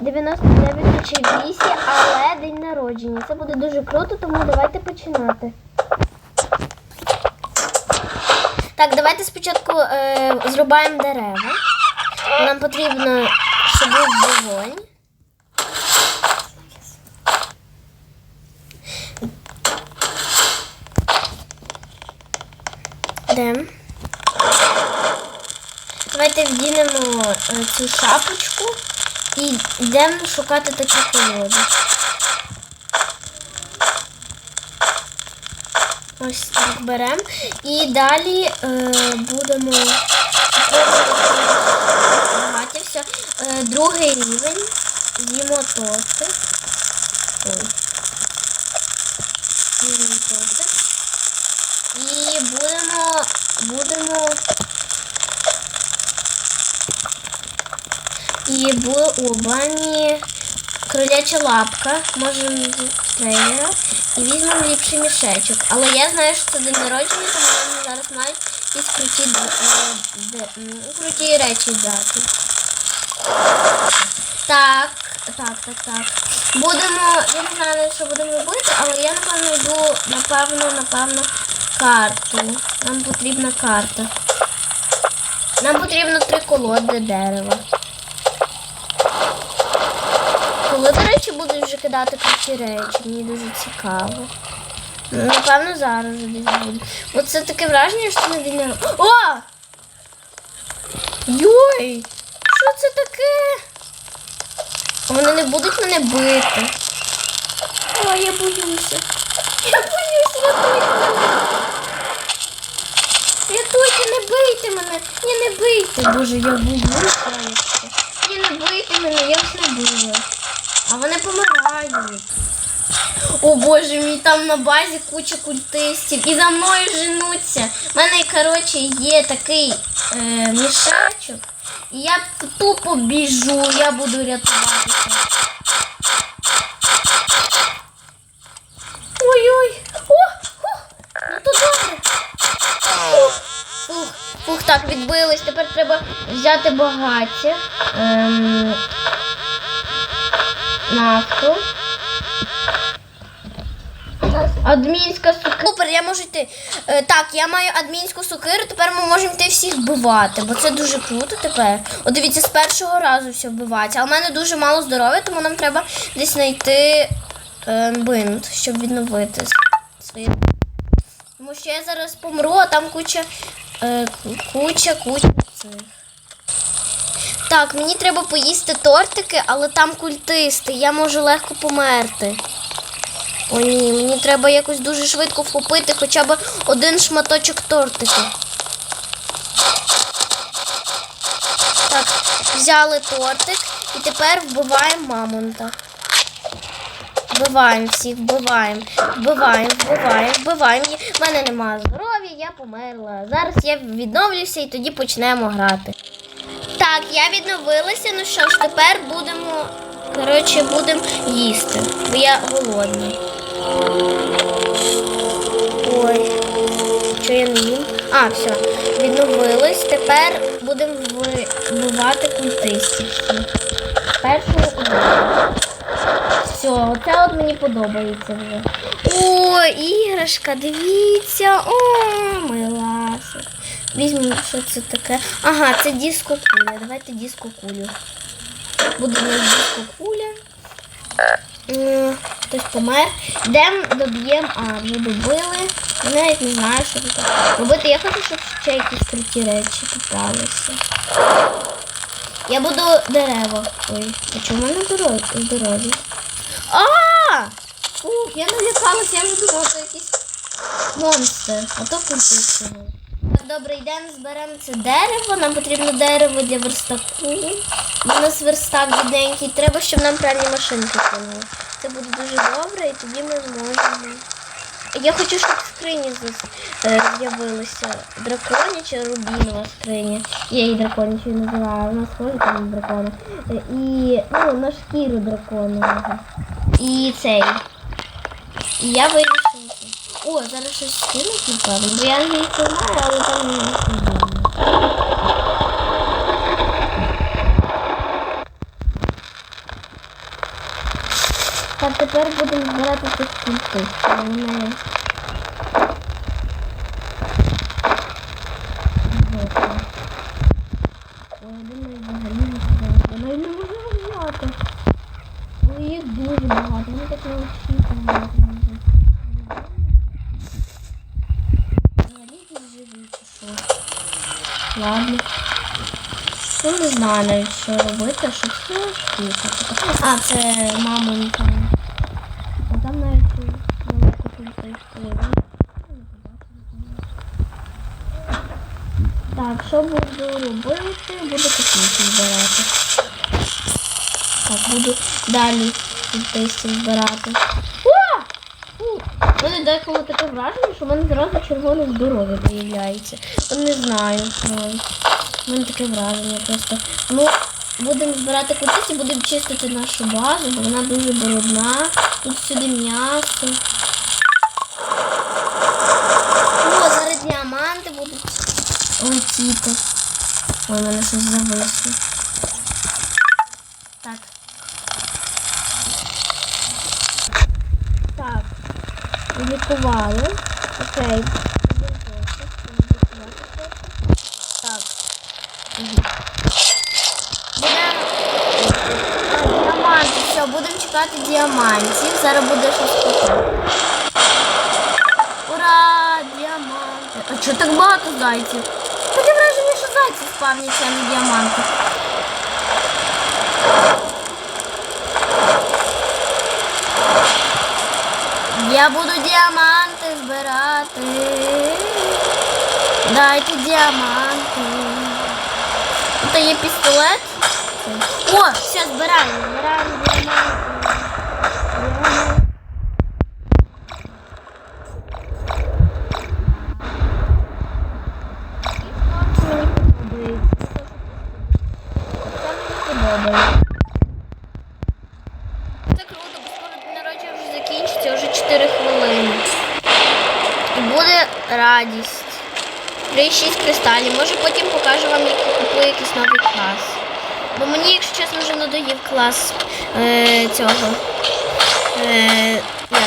99 чи 8, але день народження. Це буде дуже круто, тому давайте починати. Так, давайте спочатку е, зрубаємо дерева. Нам потрібно, щоб був вогонь. Давайте вдінемо е, цю шапочку і йдемо шукати такі колоди. Ось так беремо. І далі е, будемо багаті. Е, другий рівень. З'їмо тости. Ой. Тости. І будемо І була у бані кроляча лапка. Можемо з трейлера. І візьмемо ліпший мішечок. Але я знаю, що це день народження, тому вони зараз мають якісь круті, е, д- круті речі дати. Так, так, так, так. Будемо, я не знаю, що будемо робити, але я напевно йду, напевно, напевно, карту. Нам потрібна карта. Нам потрібно три колоди дерева. Коли, до речі, будуть вже кидати круті речі, мені дуже цікаво. Ну, Напевно, зараз вже десь буде. Бо це таке враження, що не день. О! Йой! Що це таке? Вони не будуть мене бити. О, я боюся. Я боюся, рятуйте мене. Рятуйте, не бийте мене. Ні, не бийте. Боже, я боюся. Ні, не бийте мене, я все била. А вони помирають. О боже мій, там на базі куча культистів. І за мною женуться. У мене, коротше, є такий е, мішечок. І я тупо біжу, я буду рятуватися. Ой-ой! О! Фух! Ну то добре. Фух, так, відбились. Тепер треба взяти багаття. Ем, нафту. Адмінська сокира. Супер, я можу йти. Е, так, я маю адмінську сокиру, тепер ми можемо йти всіх вбивати, бо це дуже круто тепер. От дивіться, з першого разу все вбивається. А в мене дуже мало здоров'я, тому нам треба десь знайти е, бинт, щоб відновити своє. Тому що я зараз помру, а там куча, е, куча, куча цих. Так, мені треба поїсти тортики, але там культисти. Я можу легко померти. О, ні, мені треба якось дуже швидко вхопити хоча б один шматочок тортика. Так, взяли тортик і тепер вбиваємо мамонта. Вбиваємо всіх, вбиваємо, вбиваємо, вбиваємо, вбиваємо. У мене немає здоров'я, я померла. Зараз я відновлюся і тоді почнемо грати. Так, я відновилася. Ну що ж, тепер будемо. Коротше, будемо їсти, бо я голодний. Ой, що я не їм? А, все, відновились. Тепер будемо вбивати культистів. всіх. Все, оце от мені подобається вже. О, іграшка, дивіться. О, милашик. Візьмемо, що це таке. Ага, це диско куля. Давайте диско кулю. Буде у нас диско куля. Хтось помер. Йдемо, доб'ємо. А, вже добили. Я навіть не знаю, що тут робити. Я хочу, щоб ще якісь круті речі попалися. Я буду дерева. Ой, а чому в мене здорові? А! Фух, я налякалася, я вже думала, що якийсь монстр. А то культисти. Так, добре, йдемо, зберемо це дерево. Нам потрібно дерево для верстаку. У нас верстак бідненький. Треба, щоб нам пральні машинки кинули. Це буде дуже добре, і тоді ми зможемо. Я хочу, щоб в скрині е, з'явилися драконяча рубінова скриня. Я її драконячою називаю, у нас схожі там дракони. Е, І ну, на шкіру драконового. І цей. І я вирішила. О, зараз щось скинуть, напевно. Бо я не знаю, але там не знаю. Так тепер будемо збирати тих культи. Ладно. Ну, не знаю що робити, що це штука. А, це мамонька. А там навіть велику Так, що буду робити? Буду косміки збирати. Так, буду далі кількості збирати. Деколи таке враження, що в мене зразу червоне здоров'я виявляється. Не знаю. У мене таке враження просто. Ну, будемо збирати кутиці, будемо чистити нашу базу, бо вона дуже брудна. Тут сюди м'ясо. О, зараз діаманти будуть летіти. Ой, мене щось зависло. Так. Так. Лікували. Окей. Так. Будемо. Діаманти, все, будемо чекати діамантів. Зараз буде щось таке. Ура! Діаманти. А чого так багато зайців? Таке враження, що зайці спавняться, а діаманти. Я буду діаманти збирати. Дайте діаманти. Тут є пістолет. О, все, збираємо, збираємо діаманти. Діаманти. Мені подобається. Це мені подобається. Це круто, бо скоро день народження вже закінчиться, вже 4 хвилини. І буде радість. Вже 6 кристалів. Може потім покажу вам, як я купую якийсь новий клас. Бо мені, якщо чесно, вже надоїв клас е, цього. Е, як?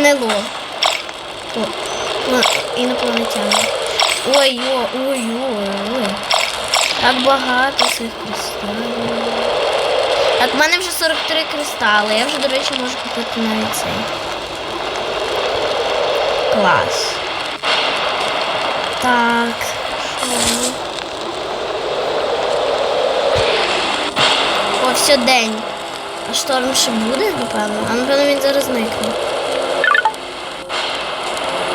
НЛО. О, інопланетяни. Ой-ой, ой-ой, ой. Так багато цих кристалів. Так, в мене вже 43 кристали. Я вже, до речі, можу купити навіть цей. Клас. Так. О, все день. А шторм ще буде, напевно? А напевно він зараз зникне.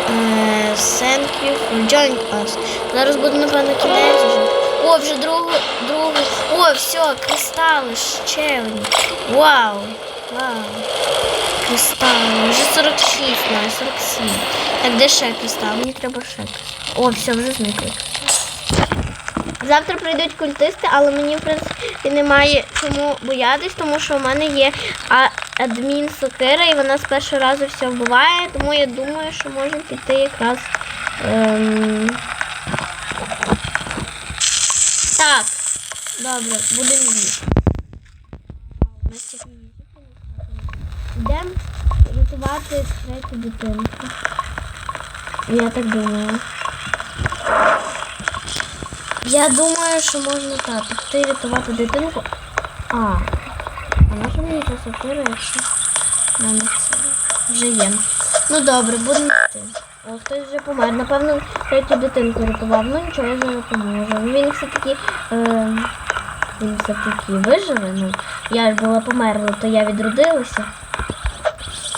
Е, Thank you for joining us. Зараз буде, напевно, кінець вже. О, вже другу, другу. О, все, кристали, ще. Вау. Вау. Кристали. Вже 46, на 47. Так, де ще кристал? Мені треба кристал. О, все, вже зникли. Завтра прийдуть культисти, але мені, в принципі, немає чому боятись, тому що у мене є адмін сокира, і вона з першого разу все вбиває, тому я думаю, що можемо піти якраз. Ем... Так, добре, будемо їсти. Йдемо рятувати третю дитинку. Я так думаю. Я думаю, що можна так. Піти рятувати дитинку. А. А наша мені сокира, якщо в це вже є. Ну добре, будемо йти. О, хтось вже помер. Напевно, третю дитинку рятував. Ну нічого, я зараз поможу. Він все-таки. Е, він все-таки виживе. Ну, я ж була померла, то я відродилася.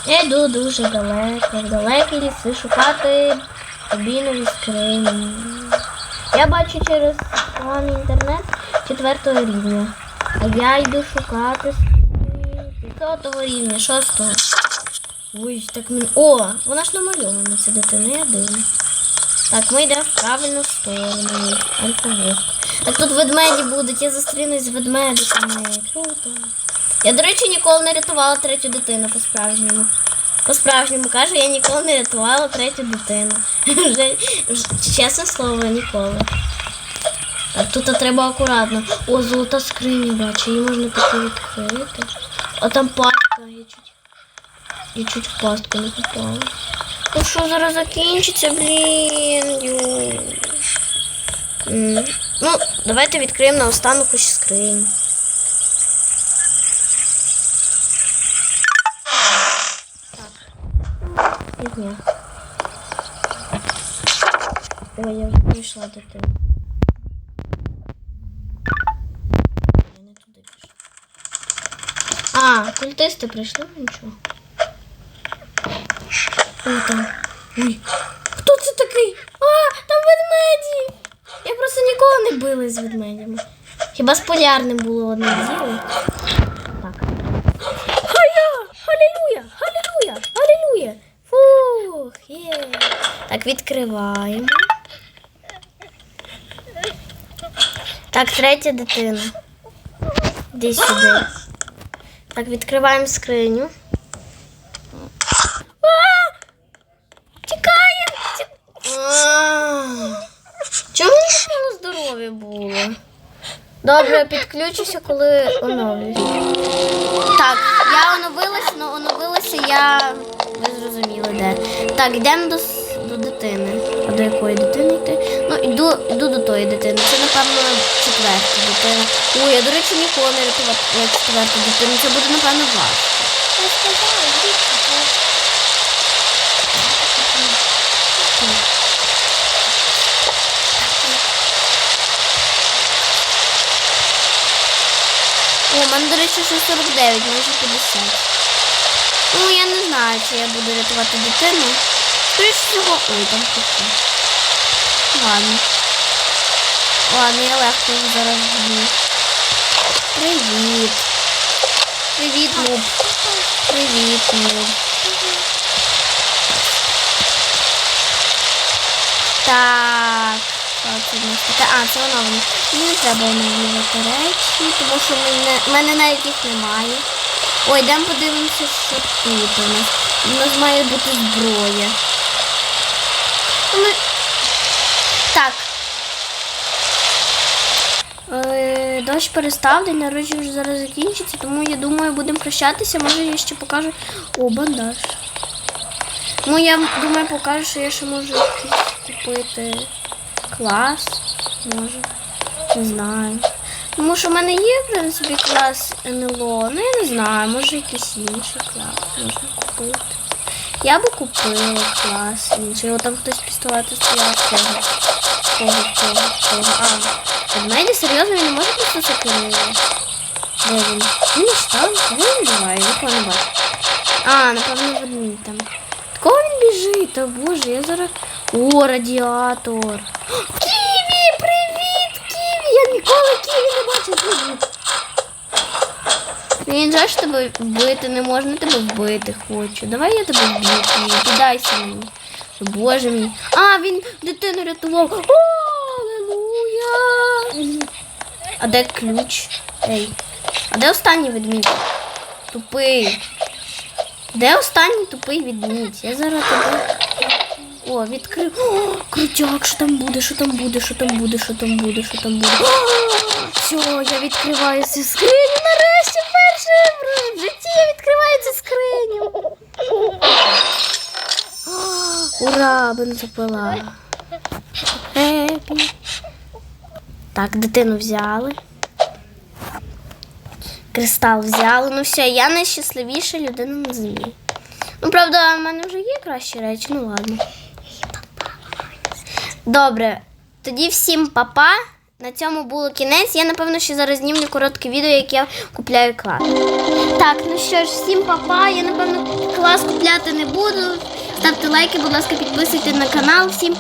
Я йду дуже далеко, в далекі ліси шукати рубінові скрині. Я бачу через поганий інтернет четвертого рівня. А я йду шукати п'ятого рівня, шостого. Ой, так мені. О, вона ж намальована, ця дитина, я дивлю. Так, ми йдемо в правильну сторону. Альфавит. Так тут ведмеді будуть, я зустрінусь з ведмедиками. Круто. Я, до речі, ніколи не рятувала третю дитину по-справжньому. По-справжньому кажу, я ніколи не рятувала третю дитину. Вже, чесне слово, ніколи. Так, тут треба акуратно. О, золота скриня, бачу, її можна таки відкрити. А там пастка, я чуть. Я чуть в пастку не попала. Ну що зараз закінчиться, блін. Ну, давайте відкриємо наостанок хоч скриню. Фігня. Ой, я вже прийшла до тебе. Я не туди пішла. А, культисти прийшли, нічого. Ой, там. Ой. Хто це такий? А, там ведмеді! Я просто ніколи не били з ведмедями. Хіба з полярним було одне діло. Так. Хая! Халілуя! Халілуя! Халілуя! Фух, є. Так, відкриваємо. Так, третя дитина. Іди сюди. Так, відкриваємо скриню. А! Чому воно здоров'я було? Добре, підключуся, коли оновлюсь. Так, я оновилася, але оновилася я. Ви зрозуміли де. Так, йдемо до дитини. А до якої дитини йти? Ну, йду, йду до тої дитини. Це, напевно, четверта дитина. Ой, я, до речі, ніколи не рятувала четверту дитину. Це буде, напевно, важко. О, в мене, до речі, ще 49, майже 50. Ну, я не знаю, чи я буду рятувати дитину. Скоріше всього. Ой, там хтось. Ладно. Ладно, я легко їх зараз вб'ю. Привіт. Привіт, нуб. Привіт, нуб. Так. А, це воно воно. Мені треба оновлювати речі, тому що в мене навіть їх немає. Ой, йдемо подивимося, що тут у нас. У нас має бути зброя. Ми... Так. Е, дощ перестав, день народження вже зараз закінчиться, тому я думаю, будемо прощатися. Може я ще покажу. О, бандаж. Ну, я думаю, покажу, що я ще можу купити клас. Може. Не знаю. Тому що в мене є, в принципі, клас НЛО. Ну, я не знаю, може якийсь інший клас можна купити. Я би купила клас інший. О, там хтось пістолети стояв. Кого? Кого, кого, кого? А, ведмеді, серйозно, він не може просто сокирити? Де він? Він не там? Де він буває? Я нікого не бачу. А, напевно, ведмідь там. Кого він біжить? Та боже, я зараз. О, радіатор. Ківі! Привіт, Ківі! Я ніколи Ківі не бачив. Привіт. Він жаль, що тебе вбити не можна, тебе вбити хочу. Давай я тебе вб'ю, Ківі. Піддайся мені. Боже мій. А, він дитину рятував. О, алелуя! А де ключ? Ей. А де останній ведмідь? Тупий. Де останній тупий відмідь? Я зараз тебе. О, відкрив. О, крутяк, що там буде, що там буде, що там буде, що там буде, що там буде. О, все, я відкриваю цю скриню. Нарешті перше в- в житті я відкриваю цю скриню. О, Ура, бензопила. Хеппі. Так, дитину взяли. Кристал взяли. Ну все, я найщасливіша людина на землі. Ну, правда, в мене вже є кращі речі, ну ладно. Добре, тоді всім папа. На цьому було кінець. Я, напевно, ще зараз знімлю коротке відео, як я купляю клас. Так, ну що ж, всім папа. Я, напевно, клас купляти не буду. Ставте лайки, будь ласка, підписуйтесь на канал. Всім